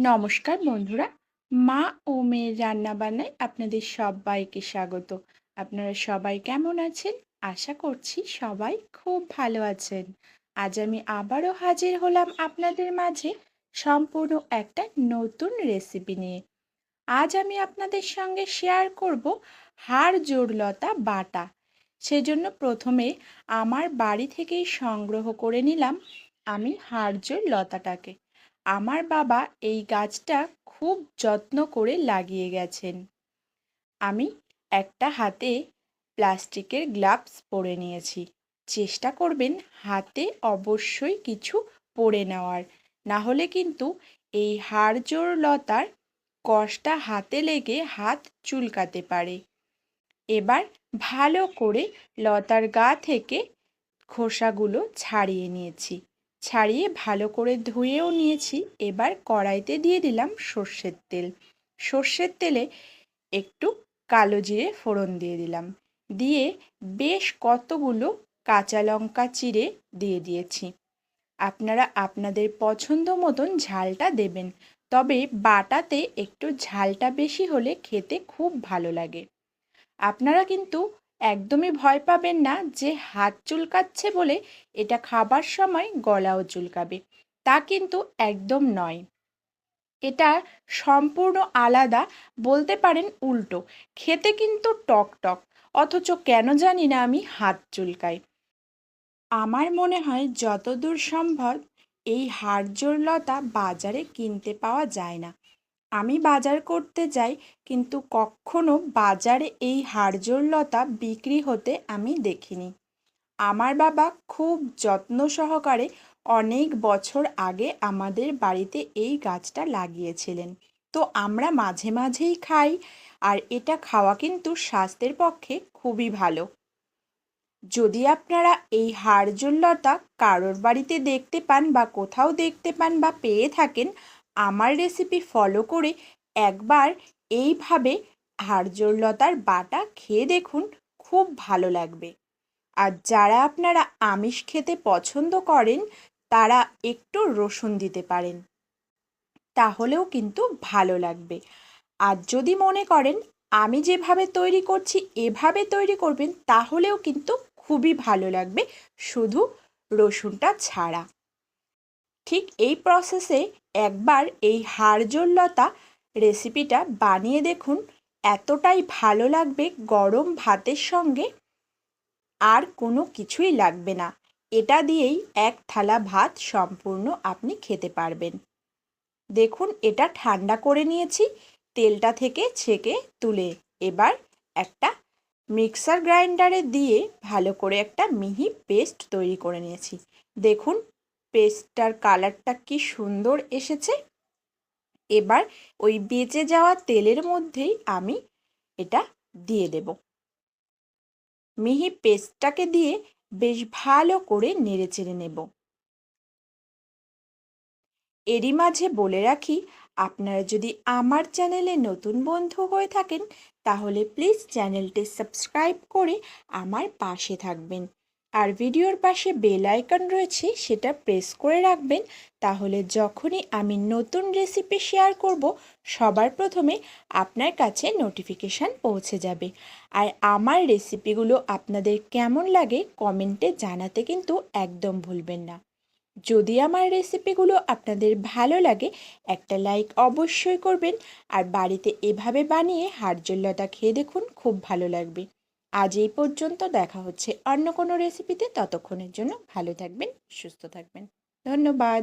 নমস্কার বন্ধুরা, মা ও মেয়ের রান্নাবান্নায় আপনাদের সবাইকে স্বাগত। আপনারা সবাই কেমন আছেন? আশা করছি সবাই খুব ভালো আছেন। আজ আমি আবারও হাজির হলাম আপনাদের মাঝে সম্পূর্ণ একটা নতুন রেসিপি নিয়ে। আজ আমি আপনাদের সঙ্গে শেয়ার করব হাড় জোড়লতা বাটা। সেজন্য প্রথমে আমার বাড়ি থেকেই সংগ্রহ করে নিলাম আমি হাড় জোড় লতাটাকে আমার বাবা এই গাছটা খুব যত্ন করে লাগিয়ে গেছেন। আমি একটা হাতে প্লাস্টিকের গ্লাভস পরে নিয়েছি। চেষ্টা করবেন হাতে অবশ্যই কিছু পরে নেওয়ার। না হলে কিন্তু এই হাড়জোড় লতার কষটা হাতে লেগে হাত চুলকাতে পারে। এবার ভালো করে লতার গা থেকে খোসাগুলো ছাড়িয়ে নিয়েছি। ছাড়িয়ে ভালো করে ধুয়েও নিয়েছি। এবার কড়াইতে দিয়ে দিলাম সর্ষের তেল। সর্ষের তেলে একটু কালো জিরে ফোড়ন দিয়ে দিলাম। দিয়ে বেশ কতগুলো কাঁচা লঙ্কা চিড়ে দিয়ে দিয়েছি। আপনারা আপনাদের পছন্দ মতন ঝালটা দেবেন, তবে বাটাতে একটু ঝালটা বেশি হলে খেতে খুব ভালো লাগে। আপনারা কিন্তু একদমই ভয় পাবেন না যে হাত চুলকাচ্ছে বলে এটা খাবার সময় গলাও চুলকাবে। তা কিন্তু একদম নয়। এটা সম্পূর্ণ আলাদা, বলতে পারেন উল্টো। খেতে কিন্তু টক টক অথচ কেন জানি না আমি হাত চুলকাই। আমার মনে হয় যতদূর সম্ভব এই হাড়জোড় লতা বাজারে কিনতে পাওয়া যায় না। আমি বাজার করতে যাই, কিন্তু কখনো বাজারে এই হাড়জোড় লতা বিক্রি হতে আমি দেখিনি। আমার বাবা খুব যত্ন সহকারে অনেক বছর আগে আমাদের বাড়িতে এই গাছটা লাগিয়েছিলেন। তো আমরা মাঝে মাঝেই খাই, আর এটা খাওয়া কিন্তু স্বাস্থ্যের পক্ষে খুবই ভালো। যদি আপনারা এই হাড়জোড় লতা কারোর বাড়িতে দেখতে পান বা কোথাও দেখতে পান বা পেয়ে থাকেন আমার রেসিপি ফলো করে একবার এইভাবে হাড়জোড়লতার বাটা খেয়ে দেখুন, খুব ভালো লাগবে। আর যারা আপনারা আমিষ খেতে পছন্দ করেন, তারা একটু রসুন দিতে পারেন। তাহলেও কিন্তু ভালো লাগবে। আর যদি মনে করেন আমি যেভাবে তৈরি করছি, এভাবে তৈরি করবেন, তাহলেও কিন্তু খুবই ভালো লাগবে। শুধু রসুনটা ছাড়া। ঠিক এই প্রসেসে একবার এই হাড়জোল্লতা রেসিপিটা বানিয়ে দেখুন, এতটাই ভালো লাগবে গরম ভাতের সঙ্গে। আর কোনো কিছুই লাগবে না। এটা দিয়েই এক থালা ভাত সম্পূর্ণ আপনি খেতে পারবেন। দেখুন, এটা ঠান্ডা করে নিয়েছি, তেলটা থেকে ছেঁকে তুলে এবার একটা মিক্সার গ্রাইন্ডারে দিয়ে ভালো করে একটা মিহি পেস্ট তৈরি করে নিয়েছি। দেখুন পেস্টটার কালারটা কি সুন্দর এসেছে। এবার ওই বেঁচে যাওয়া তেলের মধ্যেই আমি এটা দিয়ে দেব। মিহি পেস্টটাকে দিয়ে বেশ ভালো করে নেড়ে চেড়ে নেব। এরই মাঝে বলে রাখি, আপনারা যদি আমার চ্যানেলে নতুন বন্ধু হয়ে থাকেন, তাহলে প্লিজ চ্যানেলটি সাবস্ক্রাইব করে আমার পাশে থাকবেন। আর ভিডিওর পাশে বেল আইকন রয়েছে, সেটা প্রেস করে রাখবেন। তাহলে যখনই আমি নতুন রেসিপি শেয়ার করব, সবার প্রথমে আপনার কাছে নোটিফিকেশান পৌঁছে যাবে। আর আমার রেসিপিগুলো আপনাদের কেমন লাগে, কমেন্টে জানাতে কিন্তু একদম ভুলবেন না। যদি আমার রেসিপিগুলো আপনাদের ভালো লাগে, একটা লাইক অবশ্যই করবেন। আর বাড়িতে এভাবে বানিয়ে হাড়জল্যতা খেয়ে দেখুন, খুব ভালো লাগবে। আজ এই পর্যন্ত, দেখা হচ্ছে অন্য কোনো রেসিপিতে ততক্ষণের জন্য ভালো থাকবেন, সুস্থ থাকবেন। ধন্যবাদ।